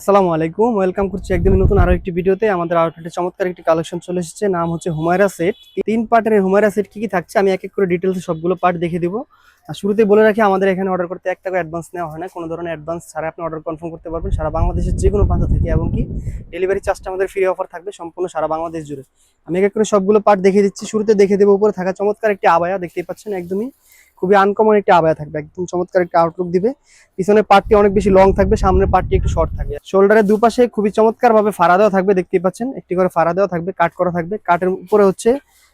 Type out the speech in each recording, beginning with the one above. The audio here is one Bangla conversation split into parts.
আসসালামু আলাইকুম। ওয়েলকাম করছি একদমই নতুন আরও একটি ভিডিওতে। আমাদের আউটলেটে চমৎকার একটি কালেকশন চলে এসেছে। নাম হচ্ছে হুমায়রা সেট তিন পার্টের হুমায়রা সেট কি কি থাকছে আমি এক এক করে ডিটেলসে সবগুলো পার্ট দেখে দিব। আর শুরুতেই বলে রাখি, আমাদের এখানে অর্ডার করতে এক টাকা অ্যাডভান্স নেওয়া হয় না। কোনো ধরনের অ্যাডভান্স ছাড়া আপনি অর্ডার কনফার্ম করতে পারবেন। সারা বাংলাদেশের যে কোনো প্রান্ত থেকে এবং কি ডেলিভারি চার্জটা আমাদের ফ্রি অফার থাকবে সম্পূর্ণ সারা বাংলাদেশ জুড়ে। আমি এক এক করে সবগুলো পার্ট দেখিয়ে দিচ্ছি। শুরুতে দেখে দেবো, উপরে থাকা চমৎকার একটি আবায়া, দেখতেই পাচ্ছেন একদমই খুবই আনকমন একটি আবায়া থাকবে। একদম চমৎকার একটা আউটলুক দিবে। পিছনের পার্টটি অনেক বেশি লং থাকবে, সামনের পার্টটি একটু শর্ট থাকবে। শোল্ডারের দুপাশে খুবই চমৎকার ভাবে ফাড়া দেওয়া থাকবে, দেখতেই পাচ্ছেন। একটি করে ফাড়া দেওয়া থাকবে কাট করা থাকবে। কাটের উপরে হচ্ছে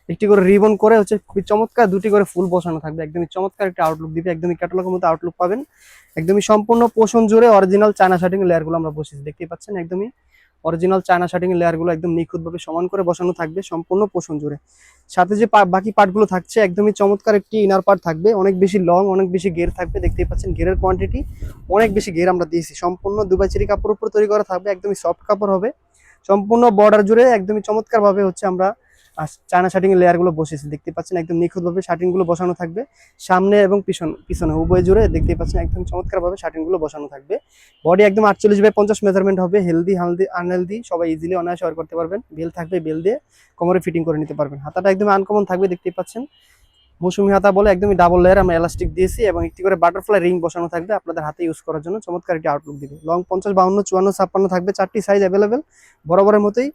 একটি করে রিবন করে হচ্ছে খুবই চমৎকার দুটি করে ফুল বসানো থাকবে। একদমই চমৎকার একটা আউটলুক দিবে, একদমই ক্যাটালগের মতো আউটলুক পাবেন। একদমই সম্পূর্ণ পোষণ জুড়ে অরিজিনাল চায়না শার্টিং লেয়ারগুলো আমরা বসেছি, দেখতেই পাচ্ছেন। একদমই অরিজিনাল চায়না শার্টিং এর লেয়ারগুলো একদম নিখুঁতভাবে সমান করে বসানো থাকবে সম্পূর্ণ পোষণ জুড়ে। সাথে যে বাকি পার্টগুলো থাকছে, একদমই চমৎকার একটি ইনার পার্ট থাকবে। অনেক বেশি লং অনেক বেশি গের থাকবে। দেখতেই পাচ্ছেন গেরের কোয়ান্টিটি অনেক বেশি গের আমরা দিয়েছি। সম্পূর্ণ দুবাই চেরি কাপড়ের উপর তৈরি করা থাকবে। একদমই সফট কাপড় হবে। সম্পূর্ণ বর্ডার জুড়ে একদমই চমৎকারভাবে হচ্ছে আমরা চায়না শার্টিং এর লেয়ারগুলো বসেছি দেখতে পাচ্ছেন একদম নিখুঁত ভাবে শার্টিংগুলো বসানো থাকবে। সামনে এবং পিছন, পিছনে, উভয় জুড়ে দেখতে পাচ্ছেন একদম চমৎকার ভাবে শার্টিংগুলো বসানো থাকবে। বডি একদম আটচল্লিশ বাই পঞ্চাশ মেজারমেন্ট হবে হেলদি হালদি আনহেলদি সবাই ইজিলি অনায়াসে ওয়ার করতে পারবেন। বেল থাকবে বেল দিয়ে কোমরে ফিটিং করে নিতে পারবেন। হাতাটা একদম আনকমন থাকবে দেখতে পাচ্ছেন। মৌসুমি হাতা বলে একদমই ডাবল লেয়ার আমরা এলাস্টিক দিয়েছি এবং একটি করে বাটারফ্লাই রিং বসানো থাকবে আপনাদের হাতে ইউজ করার জন্য। চমৎকার একটি আউটলুক দিবে। লং পঞ্চাশ, বাউন্ন, চুয়ান্ন, ছাপ্পান্ন থাকবে, চারটি সাইজ অ্যাভেলেবেল বরাবরের মতোই।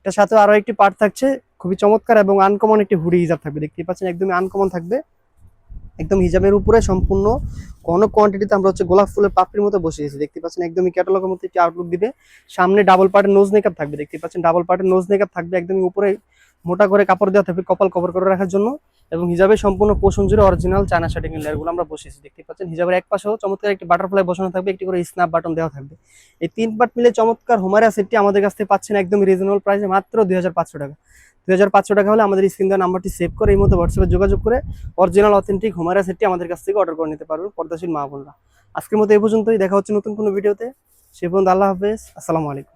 এটার সাথে আরও একটি পার্ট থাকছে খুবই চমৎকার এবং আনকমন একটি হুডি হিজাব থাকবে। দেখতে পাচ্ছেন, একদমই আনকমন থাকবে। একদম হিজাবের উপরে সম্পূর্ণ কোন কোয়ান্টিটিতে আমরা হচ্ছে গোলাপ ফুলের পাপড়ির মতো বসে বসিয়েছি দেখতে পাচ্ছেন, একদমই ক্যাটালগের মধ্যে একটি আউটলুক দিবে। সামনে ডাবল পার্টের নোজ মেকআপ থাকবে। দেখতে পাচ্ছেন ডাবল পার্টের নোজ মেকআপ থাকবে একদমই উপরে মোটা করে কাপড় দেওয়া থাকবে কপাল কভার করে রাখার জন্য। এবং হিজাবের সম্পূর্ণ পোষণ জুড়ে অরিজিনাল চায়না শার্টিং লেয়ারগুলো আমরা বসিয়েছি দেখতে পাচ্ছেন? হিজাবের এক পাশেও চমৎকার একটি বাটারফ্লাই বসানো থাকবে, একটি করে স্ন্যাপ বাটন দেওয়া থাকবে। এই তিন পার্ট মিলে চমৎকার হুমারা সেটটি আমাদের কাছ থেকে পাচ্ছেন একদম রিজনেবল প্রাইসে মাত্র দুই হাজার পাঁচশো টাকা। দুই হাজার পাঁচশো টাকা হলে আমাদের স্ক্রিন দেওয়া নাম্বারটি সেভ করে এই মতো হোয়াটসঅ্যাপে যোগাযোগ করে অরিজিনাল অথেন্টিক হুমারা সেটটি আমাদের কাছ থেকে অর্ডার করে নিতে পারবেন পর্দাশীল মা বোনরা। আজকের মতো এই পর্যন্তই, দেখা হচ্ছে নতুন কোনো ভিডিওতে সে পর্যন্ত আল্লাহ হাফেজ, আসসালামু আলাইকুম।